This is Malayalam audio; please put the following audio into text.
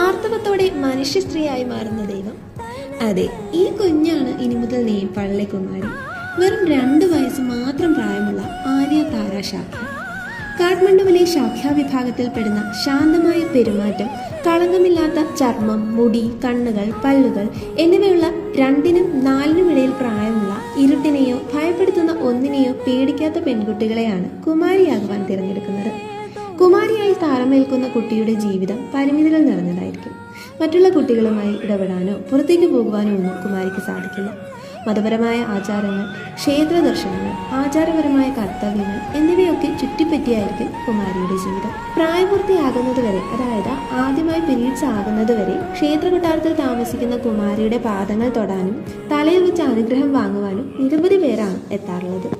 ആർത്തവത്തോടെ മനുഷ്യ സ്ത്രീയായി മാറുന്ന ദൈവം. അതെ ഈ കുഞ്ഞാണ് ഇനി മുതൽ നേപ്പാളിലെ കുമാരി വെറും രണ്ട് വയസ്സ് മാത്രം പ്രായമുള്ള ആര്യ താര ശാഖ. കാഠ്മണ്ഡുവിലെ ശാഖ്യാ വിഭാഗത്തിൽപ്പെടുന്ന ശാന്തമായ പെരുമാറ്റം കളങ്കമില്ലാത്ത ചർമ്മം മുടി കണ്ണുകൾ പല്ലുകൾ എന്നിവയുള്ള രണ്ടിനും നാലിനും ഇടയിൽ പ്രായമുള്ള ഇരുട്ടിനെയോ ഭയപ്പെടുത്തുന്ന ഒന്നിനെയോ പേടിക്കാത്ത പെൺകുട്ടികളെയാണ് കുമാരിയാകുവാൻ തിരഞ്ഞെടുക്കുന്നത്. കൗമാരിയായി താരമേൽക്കുന്ന കുട്ടിയുടെ ജീവിതം പരിമിതികൾ നിറഞ്ഞതായിരിക്കും. മറ്റുള്ള കുട്ടികളുമായി ഇടപെടാനോ പുറത്തേക്ക് പോകുവാനോ ഒന്നും കുമാരിക്ക് സാധിക്കില്ല. മതപരമായ ആചാരങ്ങൾ ക്ഷേത്ര ദർശനങ്ങൾ ആചാരപരമായ കർത്തവ്യങ്ങൾ എന്നിവയൊക്കെ ചുറ്റിപ്പറ്റിയായിരിക്കും കുമാരിയുടെ ജീവിതം. പ്രായപൂർത്തിയാകുന്നതുവരെ അതായത് ആദ്യമായി പിരീഡ്സ് ആകുന്നതുവരെ ക്ഷേത്ര കൊട്ടാരത്തിൽ താമസിക്കുന്ന കുമാരിയുടെ പാദങ്ങൾ തൊടാനും തലയിൽ വെച്ച് അനുഗ്രഹം വാങ്ങുവാനും നിരവധി പേരാണ് എത്താറുള്ളത്.